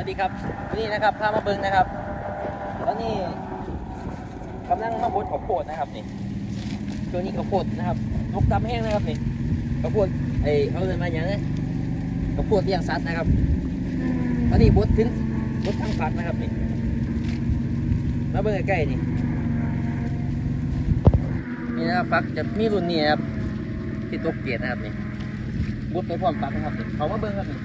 วัสดีครับวันนี้นะครับพามาเบิ้งนะครับตอนนี้กำลังมาบดข้าวโพดนะครับนี่ช่วงนี้ข้าวโพดนะครับลกตำแห้งนะครับนี่ข้าวโพดไอเขาเลยมาอย่างนี้ข้าวโพดเลี้ยงสัตว์นะครับตอนนี้บดถึงบดทั้งฝักนะครับนี่มาเบิ้งใกล้ๆนี่นี่นะครับฝักจะมีรุ่นนี้ครับที่ตกเกียรนะครับนี่บดไปพร้อมฝักนะครับนี่เขามาเบิ้งครับนี่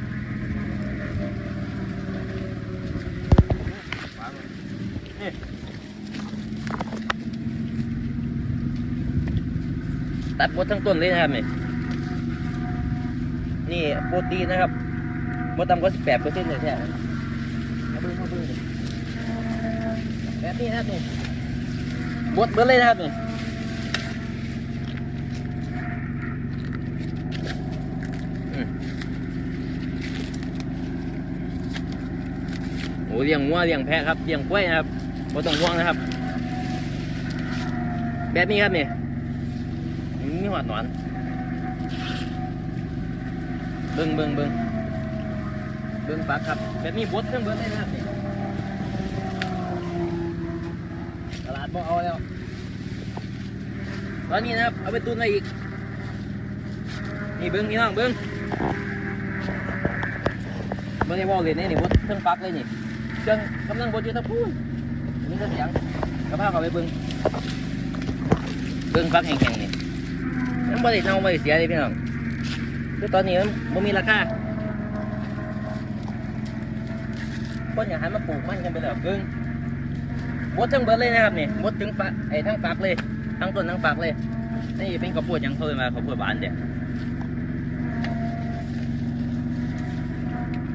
ตัดบดทั้งต้นเลยนะครับนี่นี่โปรตีนนะครับบดต่ำกว่า18เปอร์เซ็นต์เลยแท้มาเบิ่งมาเบิ่งแบบนี้นะครับนี่บดเบิดเลยนะครับนี่โอ้เลี้ยงวัวเลี้ยงแพะครับเลี้ยงกล้วยนะครับ บ่ต้องห่วงนะครับ แบบนี้ครับนี่มีหอดหนอนเบิ้งเบิ้งเบิ้งเบิ้งปลาครับ แบบนี้บดเครื่องเบิ้งได้นะครับนี่ตลาดบ่เอาแล้ว ตอนนี้นะครับ เอาไปตุนไว้อีก นี่เบิ้งพี่น้องเบิ้งเบิ้งในวอลเลยนี่นี่บดเครื่องปักเลยนี่เครื่องกำลังบดอยู่ตะพูน นนี้ก็เสียงกระเพาเขาไปเบิ้งเบิ้งปักแห้งๆนี่มันบ่ได้เน่าบ่ได้เสียเลยพี่น้องคือตอนนี้มันมีราคาคนอยากใหันมาปลูกมันกันไปแล้วเบิ่งบดทั้งเบิดเลยนะครับนี่บดถึงปะไอ้ทั้งปากเลย ทั้งต้นทั้งปากเลย นี่เป็นข้าวโพดยังเขาเลยมาข้าวโพดหวานเด้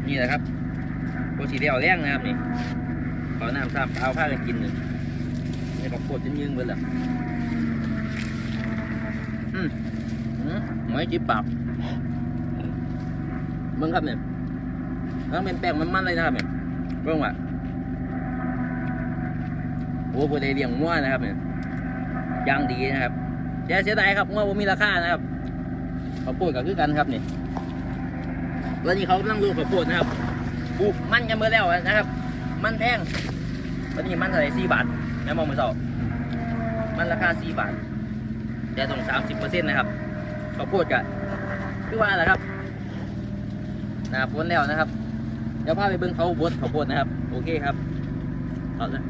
นี่แหละครับโพสีเดียวแรงนะครับนี่ ขอน้ำซ้ำเอาผ้ากันกินนี่นี่ข้าวโพดจนยืงเบิดแล้วอืมไม่จิบปากเบิ่งครับเนี่ยต้องเป็นแป้งมันๆเลยนะครับเนี่ยเบิ่งว่าโอ้โหได้เลี้ยงงัวนะครับเนี่ยย่างดีนะครับเสียเสียดายครับงัวบ่มีราคานะครับข้าวโพดก็คือกันครับนี่ตอนนี้เขากำลังดูข้าวโพดนะครับปลูกมันกันเมื่อแล้วนะครับ มันแพงตอนนี้มันเท่าไหร่สี่บาทแม่มองมือสองมันราคาสี่บาท แต่ตรงสามสิบเปอร์เซ็นต์นะครับข้าวโพดกะคือว่าแหละครับหนาฝนแล้วนะครับ เดี๋ยวพาไปเบิ้งเขาบดข้าวโพดนะครับ โอเคครับเอาละ